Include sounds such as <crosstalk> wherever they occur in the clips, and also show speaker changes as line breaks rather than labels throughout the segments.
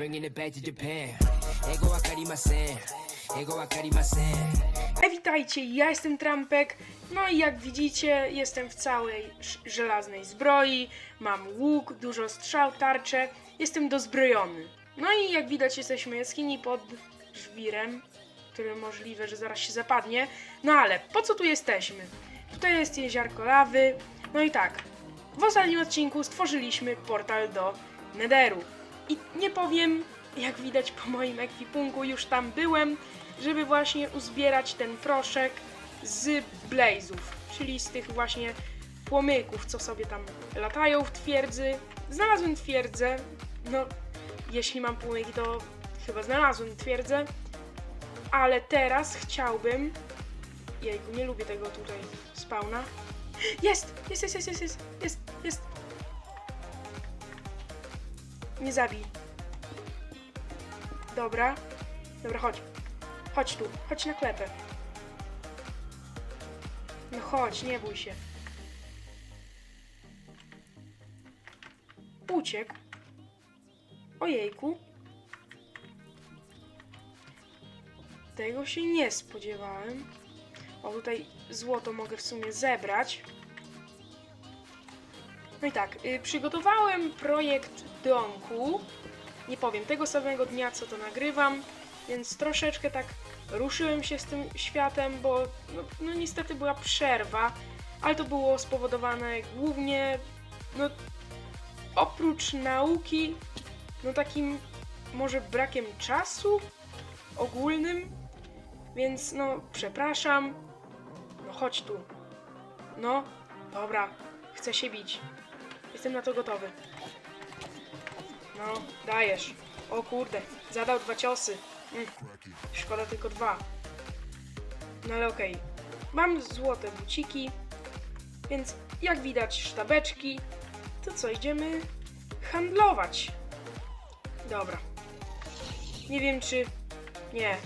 bringing it back to Japan. Ego wakarimasen. Ego wakarimasen.
Witajcie, ja jestem Trampek. No i jak widzicie, jestem w całej żelaznej zbroi. Mam łuk, dużo strzał, tarczę. Jestem dozbrojony. No i jak widać, jesteśmy jaskini pod żwirem, który możliwe, że zaraz się zapadnie. No ale po co tu jesteśmy? Tutaj jest jeziorko lawy. No i tak, w ostatnim odcinku stworzyliśmy portal do Netheru. I nie powiem, jak widać po moim ekwipunku, już tam byłem, żeby właśnie uzbierać ten proszek z blazów, czyli z tych właśnie płomyków, co sobie tam latają w twierdzy. Znalazłem twierdzę, no jeśli mam płomyki, to chyba znalazłem twierdzę, ale teraz chciałbym... Jejku, nie lubię tego tutaj spawna. Jest! Jest, jest, jest, jest, jest, jest, jest. Nie zabij. Dobra. Dobra, chodź. Chodź tu, chodź na klepę. No chodź, nie bój się. Uciekł. Ojejku. Tego się nie spodziewałem. O, tutaj złoto mogę w sumie zebrać. No i tak, y, przygotowałem projekt domku. Nie powiem, tego samego dnia co to nagrywam, więc troszeczkę tak ruszyłem się z tym światem, bo no, no niestety była przerwa, ale to było spowodowane głównie, no oprócz nauki, no takim może brakiem czasu ogólnym, więc no przepraszam, no chodź tu, no dobra, chcę się bić, jestem na to gotowy. No, dajesz. O kurde, zadał dwa ciosy. Mm. Szkoda tylko dwa. No ale okej. Mam złote buciki, więc jak widać sztabeczki, to co, idziemy handlować. Dobra. Nie wiem czy... Nie.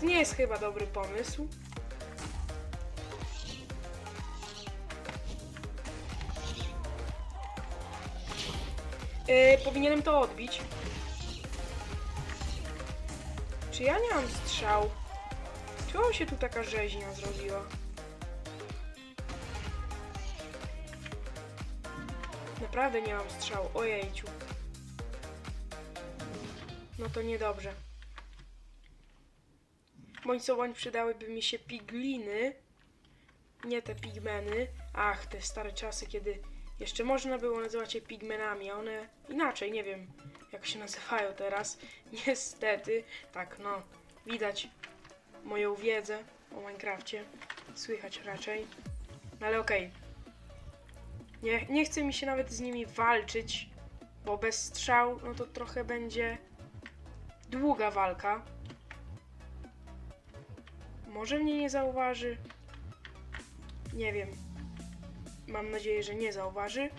To nie jest chyba dobry pomysł. Yy, powinienem to odbić. Czy ja nie mam strzał? Czemu się tu taka rzeźnia zrobiła? Naprawdę nie mam strzał, ojejciu. No to niedobrze. Bądź co bądź przydałyby mi się pigliny, nie te pigmeny. Ach, te stare czasy, kiedy jeszcze można było nazywać je pigmenami, a one inaczej, nie wiem jak się nazywają teraz. <laughs> Niestety, tak no, widać moją wiedzę o Minecrafcie. Słychać raczej. No ale okej. Nie, nie chce mi się nawet z nimi walczyć, bo bez strzał, no to trochę będzie długa walka. Może mnie nie zauważy. Nie wiem. Mam nadzieję, że nie zauważy.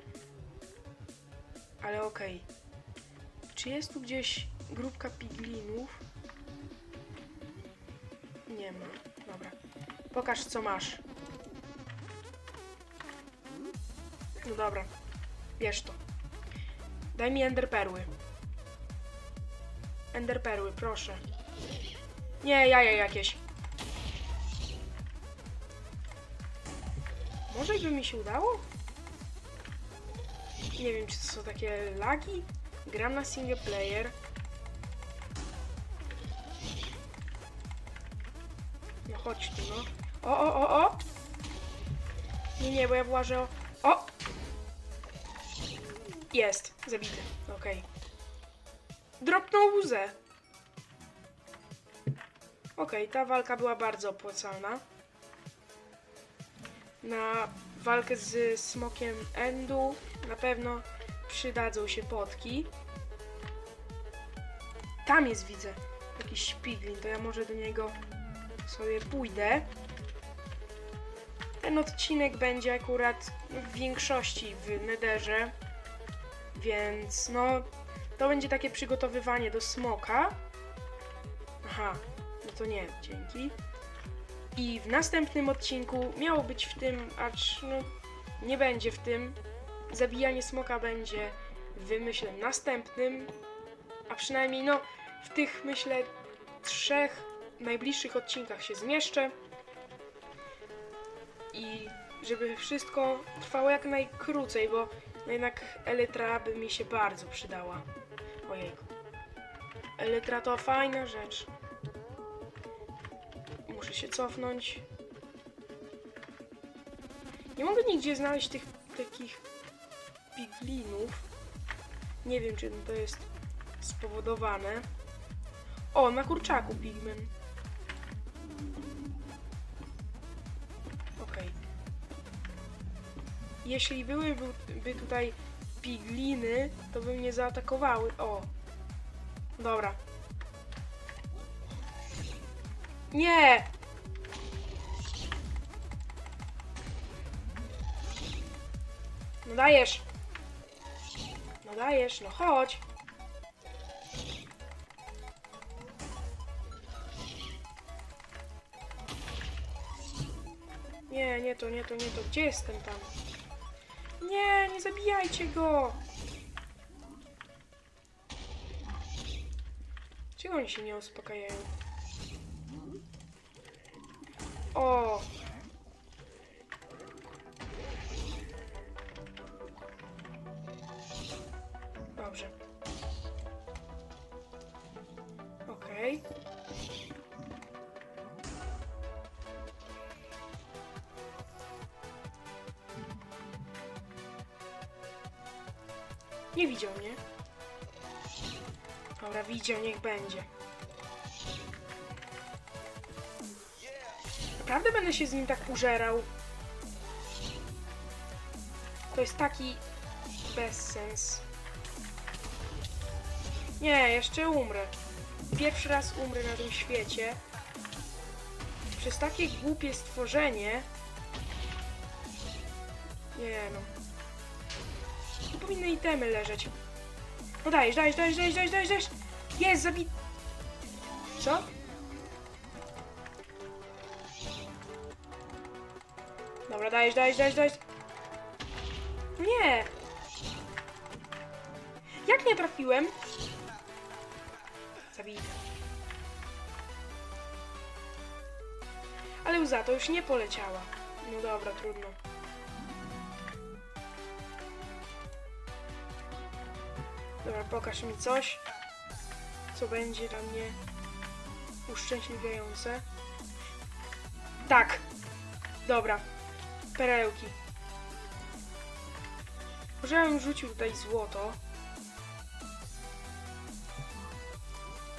Ale okej. Czy jest tu gdzieś grupka piglinów? Nie ma. Dobra. Pokaż co masz. No dobra. Bierz to. Daj mi enderperły. Enderperły, proszę. Nie, jaja jakieś. Może by mi się udało? Nie wiem, czy to są takie lagi? Gram na single player. No chodź tu, no. O, o, o, o! Nie, nie, bo ja włażę o... O! Jest, zabity. Okej. Dropnął łzę. Okej, ta walka była bardzo opłacalna. Na walkę z smokiem Endu na pewno przydadzą się potki. Tam jest, widzę, jakiś szpiglin, to ja może do niego sobie pójdę. Ten odcinek będzie akurat w większości w Netherze, więc no to będzie takie przygotowywanie do smoka. Aha, no to nie, dzięki. I w następnym odcinku miało być w tym, acz no nie będzie w tym, zabijanie smoka będzie w myślę następnym, a przynajmniej no w tych myślę trzech najbliższych odcinkach się zmieszczę i żeby wszystko trwało jak najkrócej, bo jednak elytra by mi się bardzo przydała. Ojejku. Elytra to fajna rzecz. Muszę się cofnąć. Nie mogę nigdzie znaleźć tych takich piglinów. Nie wiem, czym to jest spowodowane. O, na kurczaku pigmen. Okej. Jeśli byłyby by tutaj pigliny, to by mnie zaatakowały. O. Dobra. Nie! No dajesz. No dajesz, no chodź. Nie, nie to, nie to, nie to. Gdzie jestem tam? Nie, nie zabijajcie go! Czego oni się nie uspokajają? O! Dobrze. Okej. Nie widział mnie. Dobra, widział, niech będzie. Naprawdę będę się z nim tak użerał? To jest taki bezsens. Nie, jeszcze umrę. Pierwszy raz umrę na tym świecie. Przez takie głupie stworzenie. Nie no. Tu powinny itemy leżeć. No dajesz, dajesz, dajesz, dajesz, dajesz, dajesz. Jest, zabi... Co? Dobra, dajesz, dajesz, dajesz, dajesz. Nie! Jak nie trafiłem? Zabij. Ale łza to już nie poleciała. No dobra, trudno. Dobra, pokaż mi coś, co będzie dla mnie uszczęśliwiające. Tak. Dobra. Perełki. Może ja bym rzucił tutaj złoto.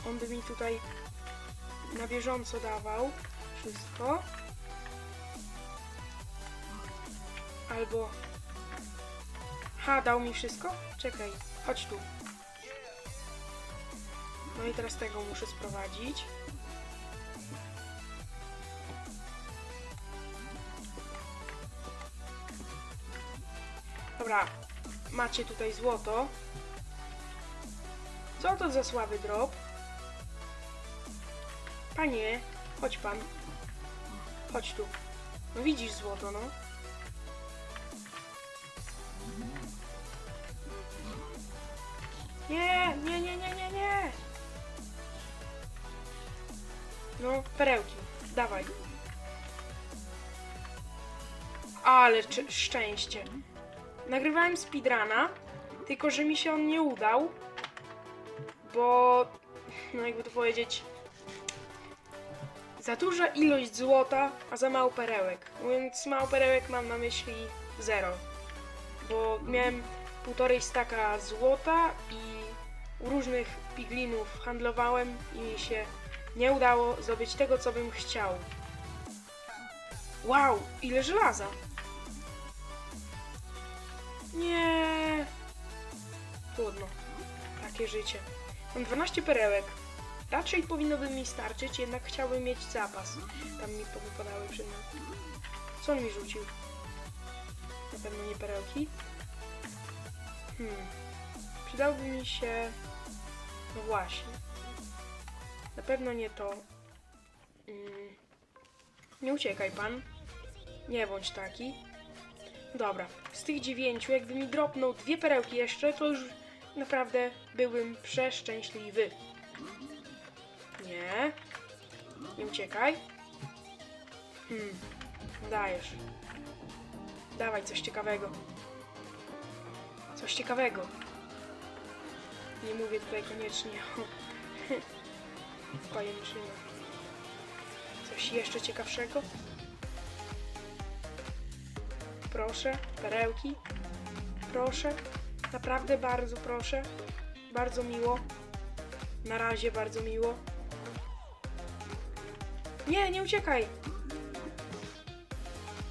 On by mi tutaj na bieżąco dawał wszystko. Albo... Ha, dał mi wszystko? Czekaj, chodź tu. No i teraz tego muszę sprowadzić. Dobra, macie tutaj złoto. Co to za słaby drop? Panie, chodź pan. Chodź tu. No widzisz złoto, no. Nie, nie, nie, nie, nie, nie. No, perełki. Dawaj. Ale szczęście. Nagrywałem speedruna, tylko że mi się on nie udał, bo, no jakby to powiedzieć, za duża ilość złota, a za mało perełek. Mówiąc mało perełek mam na myśli zero, bo miałem półtorej staka złota i u różnych piglinów handlowałem i mi się nie udało zdobyć tego, co bym chciał. Wow, ile żelaza! Nie. Trudno. Takie życie. Mam 12 perełek. Raczej powinno by mi starczyć, jednak chciałbym mieć zapas. Tam mi powypadały przed mną. Co on mi rzucił? Na pewno nie perełki. Hmm. Przydałby mi się... No właśnie. Na pewno nie to. Mm. Nie uciekaj pan. Nie bądź taki. Dobra, z tych dziewięciu, jakby mi dropnął dwie perełki jeszcze, to już naprawdę byłbym przeszczęśliwy. Nie. Nie uciekaj. Hmm, dajesz. Dawaj coś ciekawego. Coś ciekawego. Nie mówię tutaj koniecznie o <laughs> pajęczynach. Coś jeszcze ciekawszego? Proszę, perełki. Proszę. Naprawdę bardzo proszę. Bardzo miło. Na razie bardzo miło. Nie, nie uciekaj.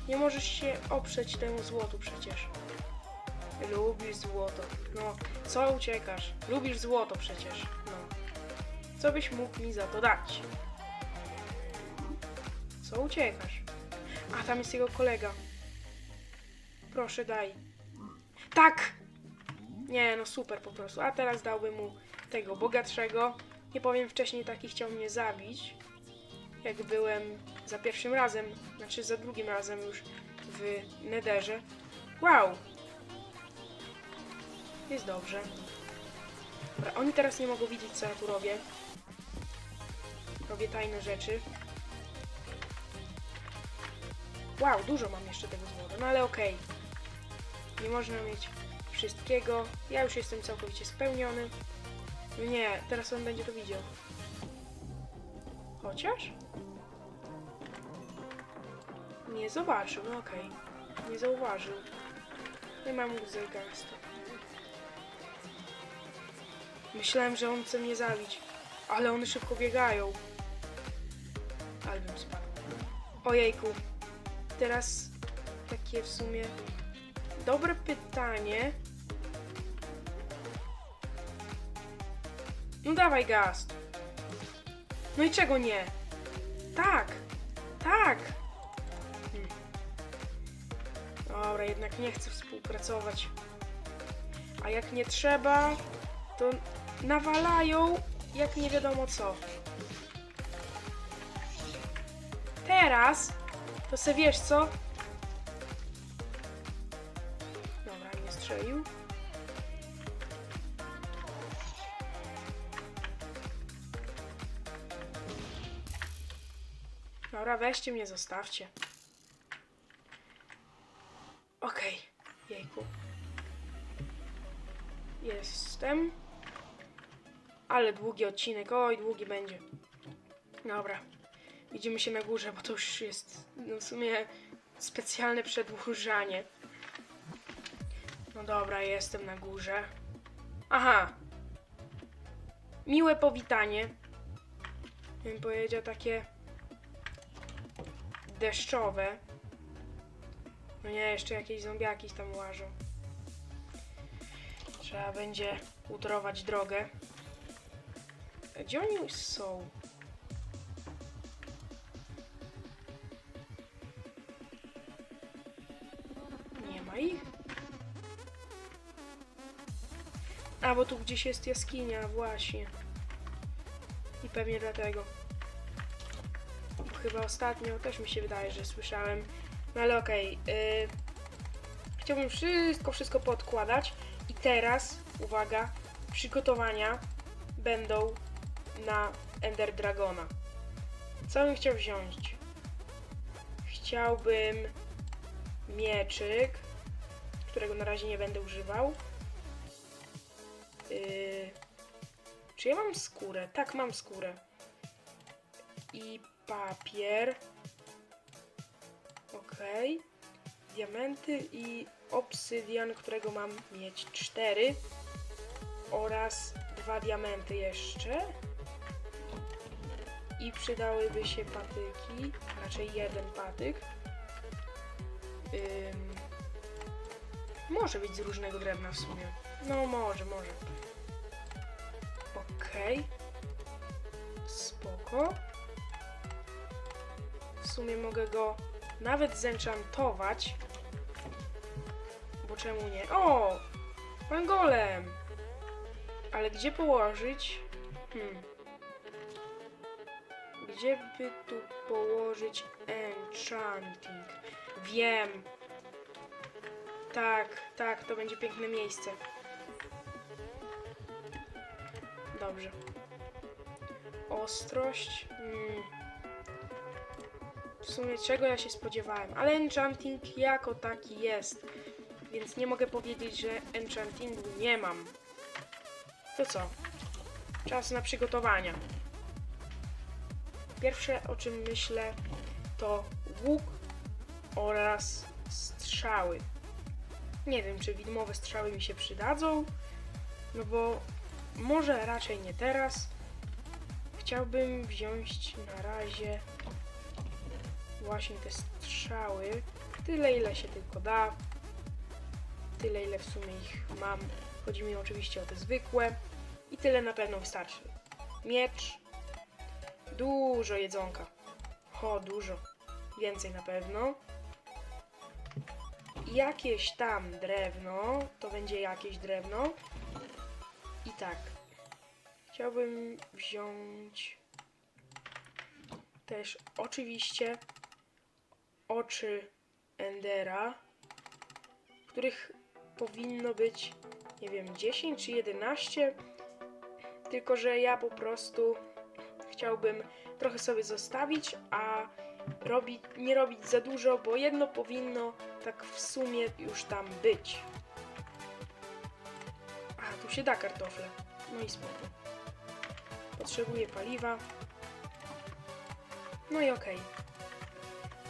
Nie możesz się oprzeć temu złotu przecież. Lubisz złoto. No, co uciekasz? Lubisz złoto przecież. No. Co byś mógł mi za to dać? Co uciekasz? A, tam jest jego kolega. Proszę, daj. Tak! Nie, no super po prostu. A teraz dałbym mu tego bogatszego. Nie powiem, wcześniej taki chciał mnie zabić. Jak byłem za pierwszym razem, znaczy za drugim razem już w Nederze. Wow! Jest dobrze. Dobra, oni teraz nie mogą widzieć, co ja tu robię. Robię tajne rzeczy. Wow, dużo mam jeszcze tego złota, no ale okej. Nie można mieć wszystkiego. Ja już jestem całkowicie spełniony. No Nie, teraz on będzie to widział. Chociaż? Nie zobaczył, no okej. Nie zauważył. Nie mam Gasta. Myślałem, że on chce mnie zabić, ale one szybko biegają. Ale bym spadł. Ojejku. Teraz takie w sumie dobre pytanie. No dawaj gaz. No i czego nie? Tak. Tak. Hmm. Dobra, jednak nie chcę współpracować. A jak nie trzeba, to nawalają jak nie wiadomo co. Teraz to se wiesz co? Strzelił. Dobra, weźcie mnie, zostawcie. Okej, jejku. Jestem. Ale długi odcinek, oj, długi będzie. Dobra. Widzimy się na górze, bo to już jest no w sumie specjalne przedłużanie. No dobra, jestem na górze. Aha. Miłe powitanie. Bym powiedział takie deszczowe. No nie, jeszcze jakieś zombiaki tam łażą. Trzeba będzie utorować drogę. Gdzie oni są? Nie ma ich. A, bo tu gdzieś jest jaskinia, właśnie. I pewnie dlatego. Chyba ostatnio też mi się wydaje, że słyszałem. No ale okej. y, chciałbym wszystko, wszystko podkładać. I teraz, uwaga, przygotowania będą na Ender Dragona. Co bym chciał wziąć? Chciałbym mieczyk, którego na razie nie będę używał. Czy ja mam skórę? Tak, mam skórę. I papier. Okej. Diamenty i obsydian, którego mam mieć cztery. Oraz dwa diamenty jeszcze. I przydałyby się patyki, raczej jeden patyk. Ym, może być z różnego drewna w sumie. No może, może. Spoko. W sumie mogę go nawet zenchantować. Bo czemu nie? O! Pan golem! Ale gdzie położyć? Hmm. Gdzie by tu położyć enchanting? Wiem. Tak, tak, to będzie piękne miejsce. Dobrze. Ostrość. Mm. W sumie czego ja się spodziewałem, ale enchanting jako taki jest. Więc nie mogę powiedzieć, że enchantingu nie mam. To co? Czas na przygotowania. Pierwsze o czym myślę to łuk oraz strzały. Nie wiem, czy widmowe strzały mi się przydadzą, no bo może raczej nie teraz. Chciałbym wziąć na razie właśnie te strzały. Tyle, ile się tylko da. Tyle, ile w sumie ich mam. Chodzi mi oczywiście o te zwykłe. I tyle na pewno wystarczy. Miecz. Dużo jedzonka. O, dużo. Więcej na pewno. Jakieś tam drewno. To będzie jakieś drewno. I tak. Chciałbym wziąć też oczywiście oczy Endera, których powinno być, nie wiem, 10 czy 11. Tylko, że ja po prostu chciałbym trochę sobie zostawić, a robić, nie robić za dużo, bo jedno powinno tak w sumie już tam być. Się da kartofle. No i spoko. Potrzebuję paliwa. No i okej.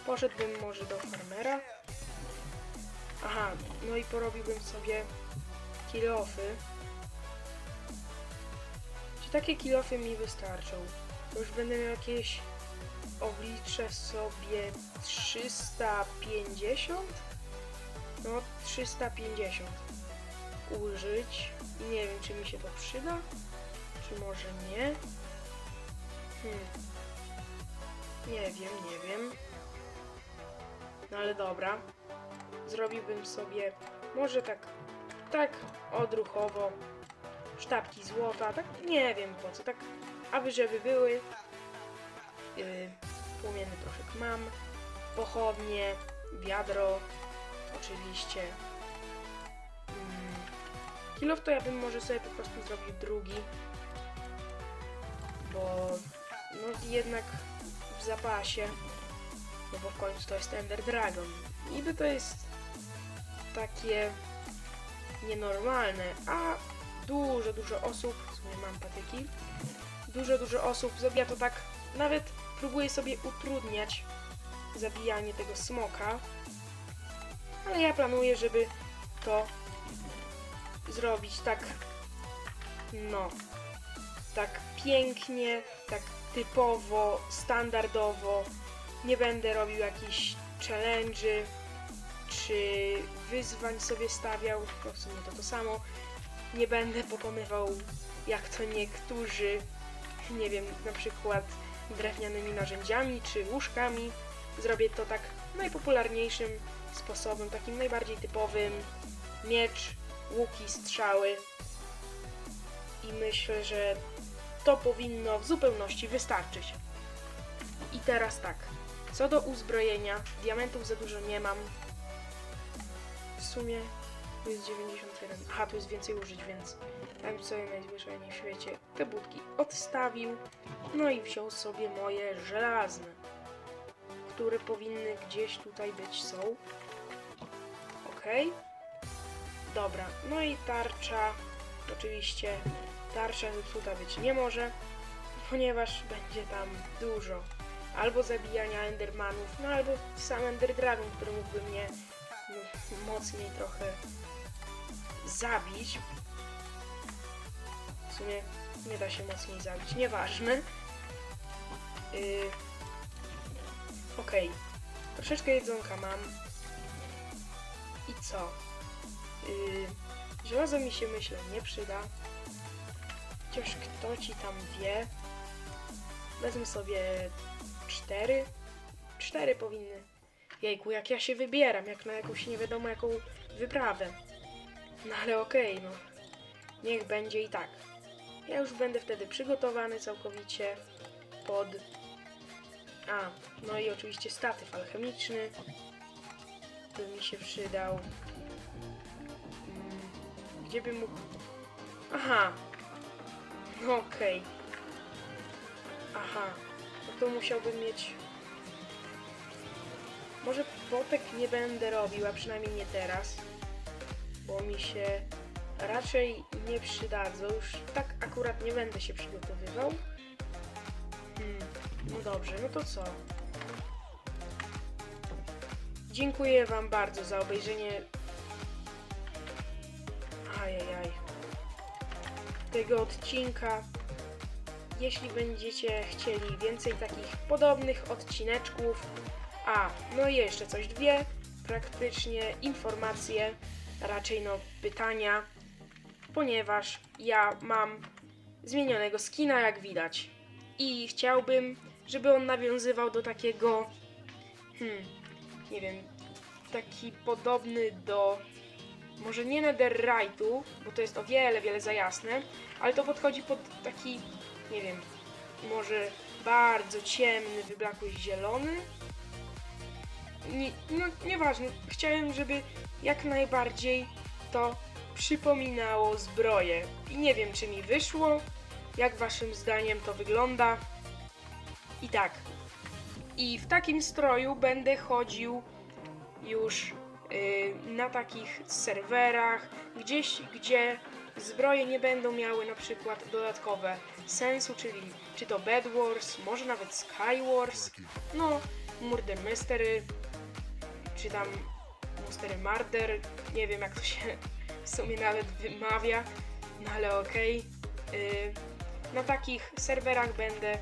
Poszedłbym może do farmera. Aha, no i porobiłbym sobie kilofy. Czy takie kilofy mi wystarczą? To już będę miał jakieś obliczę sobie 350? No 350 użyć nie wiem czy mi się to przyda, czy może nie. Hmm. Nie wiem, nie wiem. No ale dobra. Zrobiłbym sobie może tak, tak odruchowo sztabki złota, tak nie wiem po co, tak aby żeby były. Yy, płomienny proszek mam, pochodnie, wiadro, oczywiście. Kilof to ja bym może sobie po prostu zrobił drugi, bo no jednak w zapasie, no bo w końcu to jest Ender Dragon. Niby to jest takie nienormalne, a dużo, dużo osób, w sumie mam patyki, dużo, dużo osób zabija to tak, nawet próbuje sobie utrudniać zabijanie tego smoka, ale ja planuję, żeby to zrobić tak, no, tak pięknie, tak typowo, standardowo. Nie będę robił jakichś challenge'y, czy wyzwań sobie stawiał, to w sumie to to samo. Nie będę pokonywał, jak to niektórzy, nie wiem, na przykład drewnianymi narzędziami czy łóżkami. Zrobię to tak najpopularniejszym sposobem, takim najbardziej typowym. Miecz, łuki, strzały. I myślę, że to powinno w zupełności wystarczyć. I teraz tak. Co do uzbrojenia, diamentów za dużo nie mam. W sumie tu jest 91. Aha, tu jest więcej użyć, więc bym sobie najzwyczajniej w świecie te budki odstawił. No i wziął sobie moje żelazne, które powinny gdzieś tutaj być, są. Okej. Dobra, no i tarcza. Oczywiście tarcza zepsuta być nie może, ponieważ będzie tam dużo albo zabijania endermanów, no albo sam ender dragon, który mógłby mnie mocniej trochę zabić. W sumie nie da się mocniej zabić, nieważne. Yy, Okej, troszeczkę jedzonka mam. I co? Yy, żelazo mi się myślę nie przyda. Chociaż kto ci tam wie. Wezmę sobie cztery. Cztery powinny. Jejku, jak ja się wybieram, jak na jakąś nie wiadomo jaką wyprawę. No ale okej, no. Niech będzie i tak. Ja już będę wtedy przygotowany całkowicie pod... A, no i oczywiście statyw alchemiczny by mi się przydał. Gdzie by mógł... Aha. No okej. Aha. No to musiałbym mieć... Może potek nie będę robił, a przynajmniej nie teraz. Bo mi się raczej nie przydadzą. Już tak akurat nie będę się przygotowywał. Hmm. No dobrze, no to co? Dziękuję Wam bardzo za obejrzenie. Ajajaj. Tego odcinka. Jeśli będziecie chcieli więcej takich podobnych odcineczków, a no i jeszcze coś, dwie praktycznie informacje, raczej no pytania, ponieważ ja mam zmienionego skina, jak widać. I chciałbym, żeby on nawiązywał do takiego, hmm, nie wiem, taki podobny do, może nie Netherite'u, bo to jest o wiele, wiele za jasne, ale to podchodzi pod taki, nie wiem, może bardzo ciemny, wyblakły zielony. Nie, no, nieważne. Chciałem, żeby jak najbardziej to przypominało zbroję. I nie wiem, czy mi wyszło, jak waszym zdaniem to wygląda. I tak. I w takim stroju będę chodził już na takich serwerach, gdzieś, gdzie zbroje nie będą miały na przykład dodatkowe sensu, czyli czy to Bed Wars, może nawet Skywars, no, Murder Mystery, czy tam Mystery Murder, nie wiem jak to się w sumie nawet wymawia, no ale okej. Yy, na takich serwerach będę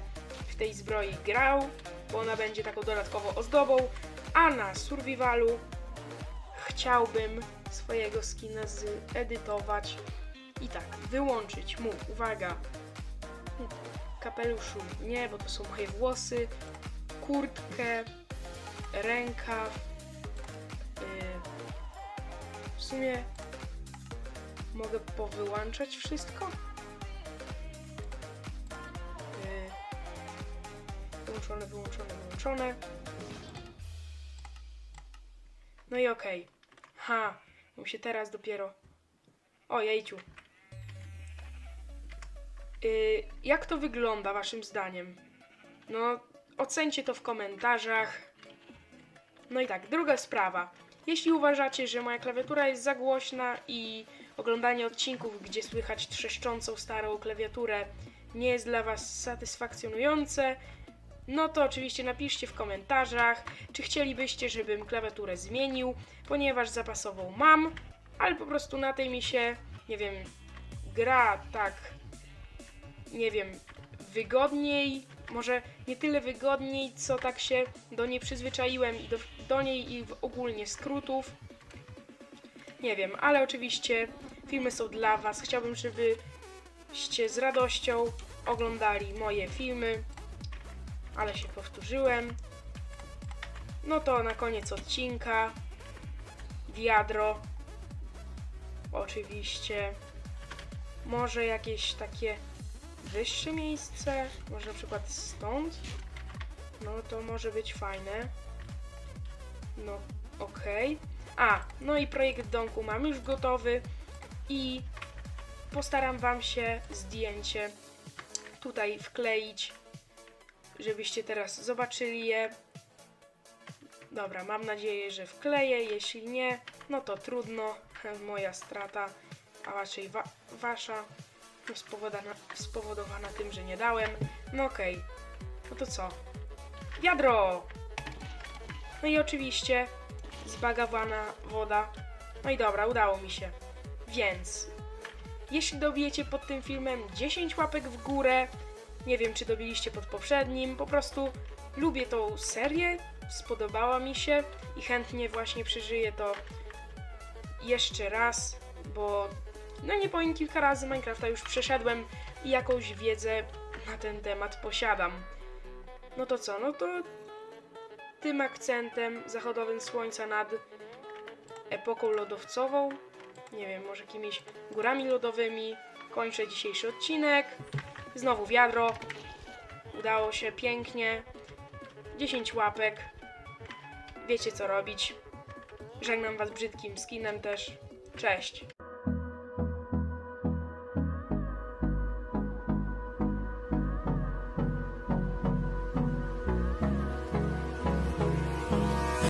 w tej zbroi grał, bo ona będzie taką dodatkową ozdobą, a na survivalu chciałbym swojego skina zedytować i tak, wyłączyć mu, uwaga, kapeluszu nie, bo to są moje włosy, kurtkę, rękaw, yy, w sumie mogę powyłączać wszystko? Yy, wyłączone, wyłączone, wyłączone. No i okej. Ha, mu się teraz dopiero... O, jejciu. Yy, jak to wygląda waszym zdaniem? No, ocencie to w komentarzach. No i tak, druga sprawa. Jeśli uważacie, że moja klawiatura jest za głośna i oglądanie odcinków, gdzie słychać trzeszczącą starą klawiaturę nie jest dla was satysfakcjonujące, no to oczywiście napiszcie w komentarzach, czy chcielibyście, żebym klawiaturę zmienił, ponieważ zapasową mam, ale po prostu na tej mi się, nie wiem, gra tak, nie wiem, wygodniej, może nie tyle wygodniej, co tak się do niej przyzwyczaiłem i do, do niej i ogólnie skrótów. Nie wiem, ale oczywiście filmy są dla Was. Chciałbym, żebyście z radością oglądali moje filmy, ale się powtórzyłem. No to na koniec odcinka wiadro. Oczywiście. Może jakieś takie wyższe miejsce, może na przykład stąd. No to może być fajne. No, okej. A, no i projekt domku mam już gotowy i postaram Wam się zdjęcie tutaj wkleić, żebyście teraz zobaczyli je. Dobra, mam nadzieję, że wkleję. Jeśli nie, no to trudno. <laughs> Moja strata, a raczej wa wasza spowodowana, spowodowana tym, że nie dałem. No okej. No to co? Wiadro! No i oczywiście zbagawana woda. No i dobra, udało mi się. Więc jeśli dobijecie pod tym filmem 10 łapek w górę, nie wiem czy dobiliście pod poprzednim, po prostu lubię tą serię, spodobała mi się i chętnie właśnie przeżyję to jeszcze raz, bo no nie powiem kilka razy Minecrafta już przeszedłem i jakąś wiedzę na ten temat posiadam. No to co, no to tym akcentem zachodowym słońca nad epoką lodowcową, nie wiem, może jakimiś górami lodowymi, kończę dzisiejszy odcinek. Znowu wiadro. Udało się pięknie. 10 łapek. Wiecie co robić. Żegnam was brzydkim skinem też. Cześć.